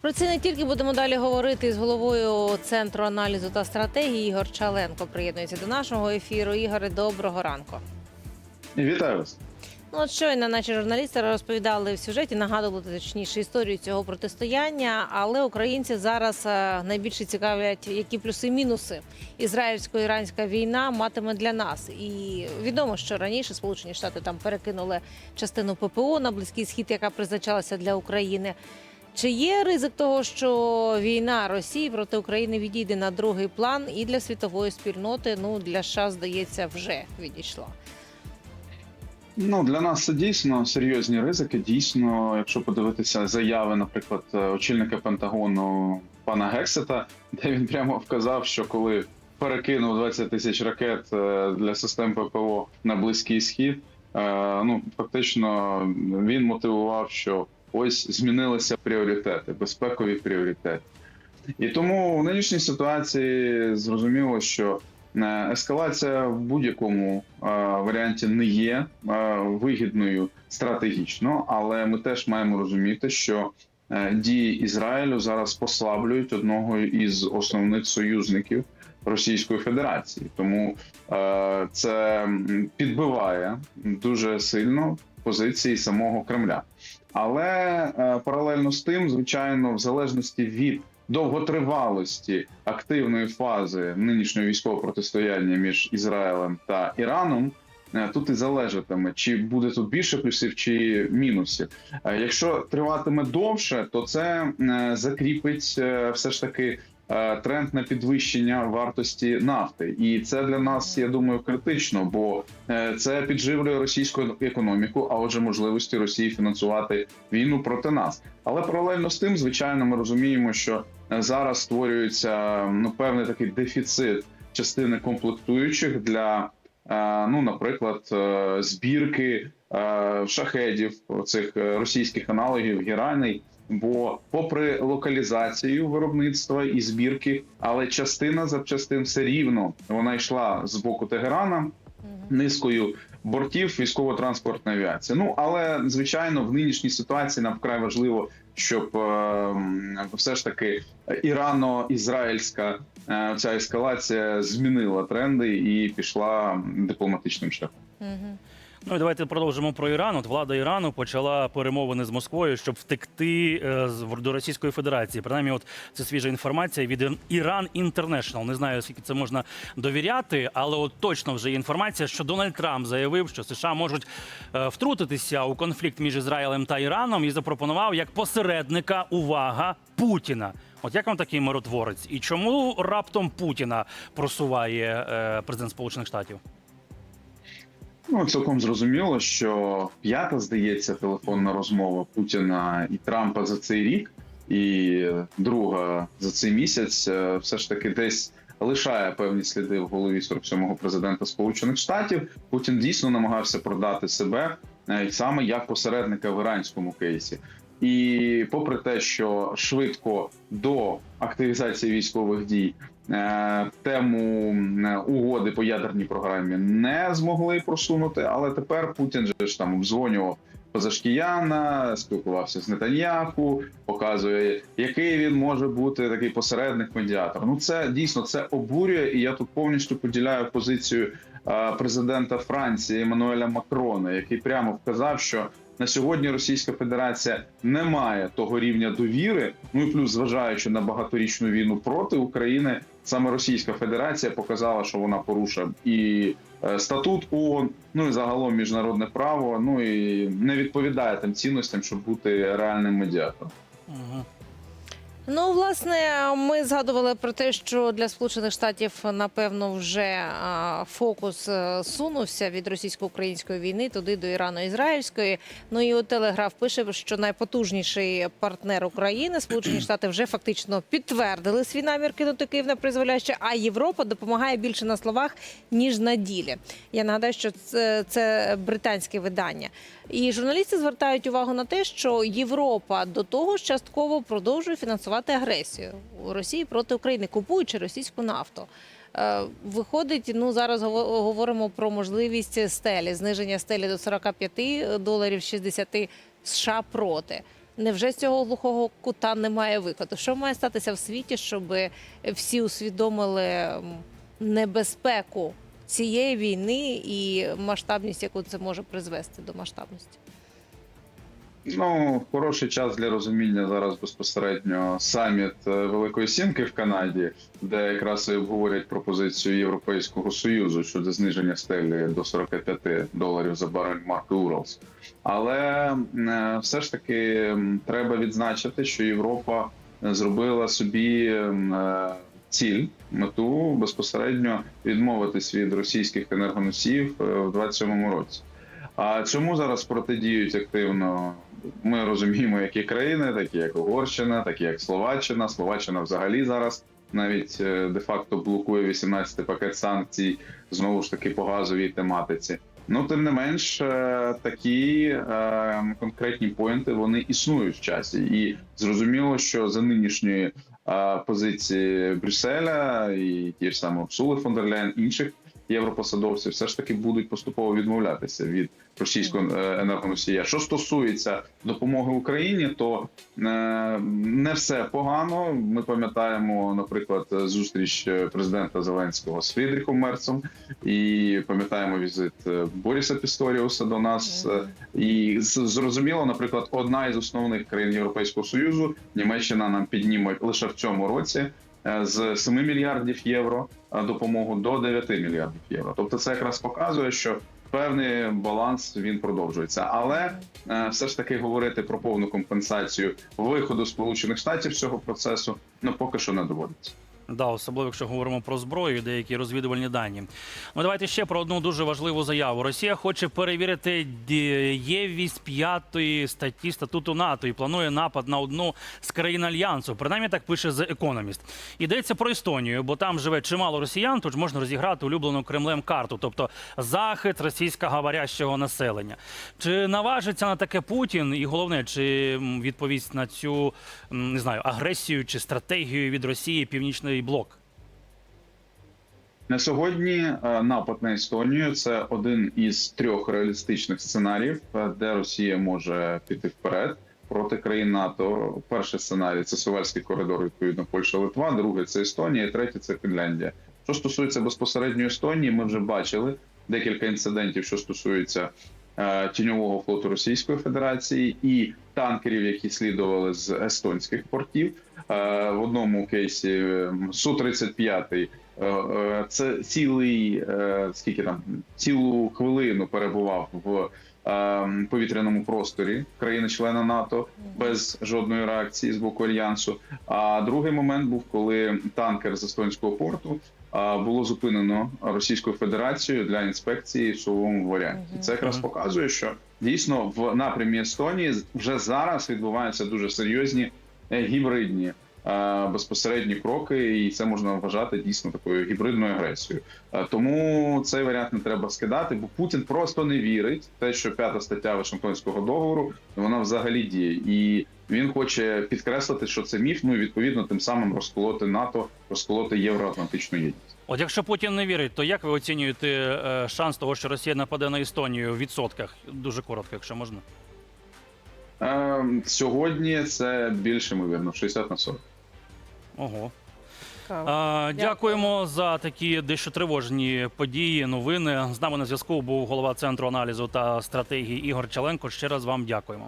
Про це не тільки будемо далі говорити з головою центру аналізу та стратегії Ігор Чаленко. Приєднується до нашого ефіру. Ігоре, доброго ранку. Вітаю вас. Ну, от щойно наші журналісти розповідали в сюжеті, нагадували точніше історію цього протистояння. Але українці зараз е, найбільше цікавлять, які плюси і мінуси ізраїльсько-іранська війна матиме для нас. І відомо, що раніше Сполучені Штати там перекинули частину ППО на близький схід, яка призначалася для України. Чи є ризик того, що війна Росії проти України відійде на другий план і для світової спільноти? Ну для США, здається, вже відійшла. Ну для нас це дійсно серйозні ризики. Дійсно, якщо подивитися заяви, наприклад, очільника Пентагону пана Гексета, де він прямо вказав, що коли перекинув 20 тисяч ракет е, для систем ППО на близький схід, е, ну фактично він мотивував, що ось змінилися пріоритети, безпекові пріоритети. І тому в нинішній ситуації зрозуміло, що е, ескалація в будь-якому е, варіанті не є е, вигідною стратегічно, але ми теж маємо розуміти, що дії Ізраїлю зараз послаблюють одного із основних союзників Російської Федерації, тому е, це підбиває дуже сильно позиції самого Кремля. Але е, паралельно з тим, звичайно, в залежності від довготривалості активної фази нинішнього військового протистояння між Ізраїлем та Іраном. е, Тут і залежатиме, чи буде тут більше плюсів чи мінусів. Е, Якщо триватиме довше, то це закріпить все ж таки тренд на підвищення вартості нафти, і це для нас, я думаю, критично, бо е, це підживлює російську економіку, а отже, можливості Росії фінансувати війну проти нас. Але паралельно з тим, звичайно, ми розуміємо, що е, зараз створюється ну певний такий дефіцит частини комплектуючих для, е, ну, наприклад, е, збірки е, шахедів цих російських аналогів гіраней. Бо, попри локалізацію виробництва і збірки, але частина запчастин все рівно вона йшла з боку Тегерана низкою бортів військово-транспортної авіації. Ну але звичайно, в нинішній ситуації нам вкрай важливо, щоб е, все ж таки ірано-ізраїльська е, ця ескалація змінила тренди і пішла дипломатичним шляхом. Ну і давайте продовжимо про Іран. От влада Ірану почала перемовини з Москвою, щоб втекти е, до Російської Федерації. Принаймні, от це свіжа інформація від Іран Інтернешнл. Не знаю, скільки це можна довіряти, але от точно вже є інформація, що Дональд Трамп заявив, що США можуть е, втрутитися у конфлікт між Ізраїлем та Іраном і запропонував як посередника увага Путіна. От як вам такий миротворець? І чому раптом Путіна просуває е, президент Сполучених Штатів? Ну цілком зрозуміло, що п'ята здається телефонна розмова Путіна і Трампа за цей рік, і друга за цей місяць е, все ж таки десь лишає певні сліди в голові 47-го президента Сполучених Штатів. Путін дійсно намагався продати себе е, саме як посередника в іранському кейсі. І попри те, що швидко до активізації військових дій е, тему угоди по ядерній програмі не змогли просунути, але тепер Путін же ж там обдзвонював Позашкіяна, спілкувався з Нетаньяху, показує, який він може бути такий посередник-медіатор. Ну це дійсно це обурює, і я тут повністю поділяю позицію президента Франції Еммануеля Макрона, який прямо вказав, що на сьогодні Російська Федерація не має того рівня довіри. Ну і плюс, зважаючи на багаторічну війну проти України, саме Російська Федерація показала, що вона порушує і е, статут ООН, ну і загалом міжнародне право. Ну і не відповідає тим цінностям, щоб бути реальним медіатором. Ну, власне, ми згадували про те, що для Сполучених Штатів напевно вже фокус е, сунувся від російсько-української війни туди до ірано-ізраїльської. Ну і от Телеграф пише, що найпотужніший партнер України, Сполучені Штати, вже фактично підтвердили свій намір кинути Київ на призволяще, а Європа допомагає більше на словах ніж на ділі. Я нагадаю, що це, це британське видання. І журналісти звертають увагу на те, що Європа до того ж частково продовжує фінансувати агресію у Росії проти України, купуючи російську нафту. Е, Виходить, ну зараз гово- говоримо про можливість стелі, зниження стелі до 45 доларів, 60 США проти. Невже з цього глухого кута немає виходу? Що має статися в світі, щоб всі усвідомили небезпеку цієї війни і масштабність, яку це може призвести до масштабності? Ну, хороший час для розуміння зараз безпосередньо саміт е, Великої Сімки в Канаді, де якраз і обговорять пропозицію Європейського союзу щодо зниження стелі до 45 доларів за барель марки Уралс. Але е, все ж таки треба відзначити, що Європа зробила собі е, ціль мету безпосередньо відмовитись від російських енергоносіїв в 27-му році. А чому зараз протидіють активно? Ми розуміємо, які країни, такі як Угорщина, такі як Словаччина. Словаччина взагалі зараз навіть е, де-факто блокує 18 пакет санкцій знову ж таки по газовій тематиці. Ну тим не менш, е, такі е, конкретні поінти вони існують в часі, і зрозуміло, що за нинішньої позиції Брюсселя і ті ж саме Урсули фон дер Ляйн, інших європосадовців все ж таки будуть поступово відмовлятися від російського е, енергоносія. Що стосується допомоги Україні, то е, не все погано. Ми пам'ятаємо, наприклад, зустріч е, президента Зеленського з Фрідріхом Мерцем, і пам'ятаємо візит Боріса Пісторіуса до нас. І зрозуміло, наприклад, одна із основних країн Європейського союзу Німеччина нам підніме лише в цьому році з 7 мільярдів євро е, допомогу до 9 мільярдів євро. Тобто, це якраз показує, що певний баланс він продовжується, але е, все ж таки говорити про повну компенсацію виходу Сполучених Штатів з цього процесу ну поки що не доводиться. Да, особливо якщо говоримо про зброю, деякі розвідувальні дані. Ну давайте ще про одну дуже важливу заяву. Росія хоче перевірити дієвість п'ятої статті статуту НАТО і планує напад на одну з країн альянсу. Принаймні так пише The Economist. Йдеться про Естонію, бо там живе чимало росіян. Тож можна розіграти улюблену Кремлем карту, тобто захист російськоговорящого населення. Чи наважиться на таке Путін? І головне, чи відповість на цю не знаю агресію чи стратегію від Росії Північний блок? На сьогодні е, напад на Естонію це один із трьох реалістичних сценаріїв, е, де Росія може піти вперед проти країн НАТО. Перший сценарій це Сувальський коридор, відповідно Польща, Литва. Другий це Естонія, і третій це Фінляндія. Що стосується безпосередньо Естонії, ми вже бачили декілька інцидентів, що стосується тіньового флоту Російської Федерації і танкерів, які слідували з естонських портів. Е, В одному кейсі су 35 Е, е, Це цілий е, скільки там цілу хвилину перебував в е, повітряному просторі країни-члена НАТО без жодної реакції з боку альянсу. А другий момент був, коли танкер з естонського порту було зупинено Російською Федерацією для інспекції в силовому варіанті. Мгм. Це якраз показує, що дійсно в напрямі Естонії вже зараз відбуваються дуже серйозні е, гібридні е, безпосередні кроки, і це можна вважати дійсно такою гібридною агресією. Е, Тому цей варіант не треба скидати, бо Путін просто не вірить в те, що п'ята стаття Вашингтонського договору вона взагалі діє, і він хоче підкреслити, що це міф. Ну і відповідно тим самим розколоти НАТО, розколоти євроатлантичну єдність. От якщо Путін не вірить, то як ви оцінюєте е, шанс того, що Росія нападе на Естонію в відсотках? Дуже коротко, якщо можна. Е, Сьогодні це більш ймовірно, 60 на 40. Ого. А, дякуємо за такі дещо тривожні події, новини. З нами на зв'язку був голова центру аналізу та стратегії Ігор Чаленко. Ще раз вам дякуємо.